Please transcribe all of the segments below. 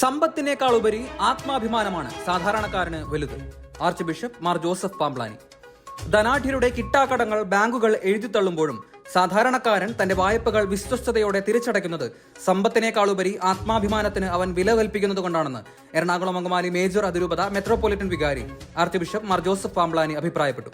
സമ്പത്തിനേക്കാൾ ഉപരി ആത്മാഭിമാനമാണ് സാധാരണക്കാരന് വലുത്. Archbishop Mar Joseph Pamplany ധനാഠ്യരുടെ കിട്ടാക്കടങ്ങൾ ബാങ്കുകൾ എഴുതിത്തള്ളുമ്പോഴും സാധാരണക്കാരൻ തന്റെ വായ്പകൾ വിശ്വസ്തയോടെ തിരിച്ചടയ്ക്കുന്നത് സമ്പത്തിനേക്കാൾ ഉപരി ആത്മാഭിമാനത്തിന് അവൻ വില കൽപ്പിക്കുന്നത് കൊണ്ടാണെന്ന് എറണാകുളം അങ്കമാലി മേജർ അതിരൂപത മെട്രോപൊളിറ്റൻ വികാരി archbishop Mar Joseph Pamplany അഭിപ്രായപ്പെട്ടു.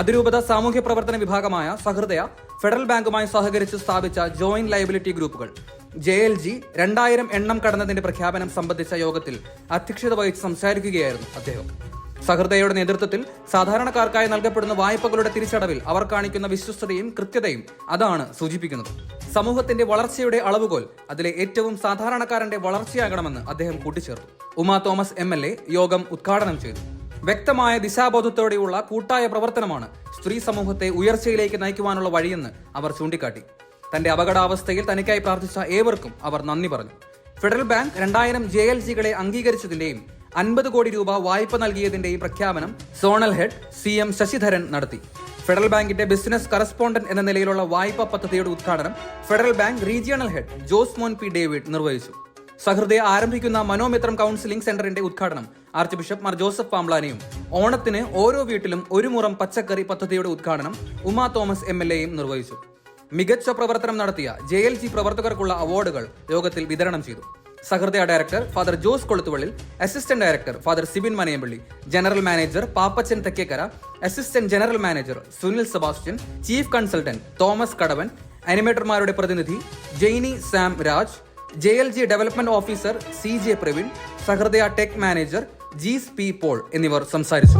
അതിരൂപത സാമൂഹ്യ പ്രവർത്തന വിഭാഗമായ സഹൃദയ ഫെഡറൽ ബാങ്കുമായി സഹകരിച്ച് സ്ഥാപിച്ച ജോയിന്റ് ലയബിലിറ്റി ഗ്രൂപ്പുകൾ. ജെ എൽ ജി രണ്ടായിരം എണ്ണം കടന്നതിന്റെ പ്രഖ്യാപനം സംബന്ധിച്ച യോഗത്തിൽ അധ്യക്ഷത വഹിച്ച് സംസാരിക്കുകയായിരുന്നു അദ്ദേഹം. സഹൃദയയുടെ നേതൃത്വത്തിൽ സാധാരണക്കാർക്കായി നൽകപ്പെടുന്ന വായ്പകളുടെ തിരിച്ചടവിൽ അവർ കാണിക്കുന്ന വിശ്വസ്തതയും കൃത്യതയും അതാണ് സൂചിപ്പിക്കുന്നത്. സമൂഹത്തിന്റെ വളർച്ചയുടെ അളവുകോൽ അതിലെ ഏറ്റവും സാധാരണക്കാരന്റെ വളർച്ചയാകണമെന്ന് അദ്ദേഹം കൂട്ടിച്ചേർത്തു. ഉമാ തോമസ് എം യോഗം ഉദ്ഘാടനം ചെയ്തു. വ്യക്തമായ ദിശാബോധത്തോടെയുള്ള കൂട്ടായ പ്രവർത്തനമാണ് സ്ത്രീ സമൂഹത്തെ ഉയർച്ചയിലേക്ക് നയിക്കുവാനുള്ള വഴിയെന്ന് അവർ ചൂണ്ടിക്കാട്ടി. തന്റെ അപകടാവസ്ഥയിൽ തനിക്കായി പ്രാർത്ഥിച്ച ഏവർക്കും അവർ നന്ദി പറഞ്ഞു. ഫെഡറൽ ബാങ്ക് രണ്ടായിരം ജെ എൽ സികളെ അംഗീകരിച്ചതിന്റെയും അൻപത് കോടി രൂപ വായ്പ നൽകിയതിന്റെയും പ്രഖ്യാപനം zonal head C M Sasidharan നടത്തി. ഫെഡറൽ ബാങ്കിന്റെ ബിസിനസ് കറസ്പോണ്ടന്റ് എന്ന നിലയിലുള്ള വായ്പാ പദ്ധതിയുടെ ഉദ്ഘാടനം federal bank regional head Josemon P David നിർവഹിച്ചു. സഹൃദയ ആരംഭിക്കുന്ന മനോമിത്രം കൗൺസിലിംഗ് സെന്ററിന്റെ ഉദ്ഘാടനം ആർച്ച് ബിഷപ്പ് മാർ ജോസഫ് പാംലാനയും ഓണത്തിന് ഓരോ വീട്ടിലും ഒരു മുറം പച്ചക്കറി പദ്ധതിയുടെ ഉദ്ഘാടനം ഉമാ തോമസ് എം നിർവഹിച്ചു. മികച്ച പ്രവർത്തനം നടത്തിയ ജെ എൽ ജി പ്രവർത്തകർക്കുള്ള അവാർഡുകൾ യോഗത്തിൽ വിതരണം ചെയ്തു. Sahrudaya director father Jose Koluthuvallil assistant director father Sibin Manayampilly general manager Pappachan Thekkekara assistant general manager Sunil Sebastian chief consultant Thomas Kadavan അനിമേറ്റർമാരുടെ പ്രതിനിധി Jainy Sam Raj J L G development officer C J Praveen Sahrudaya tech manager Jees P Paul എന്നിവർ സംസാരിച്ചു.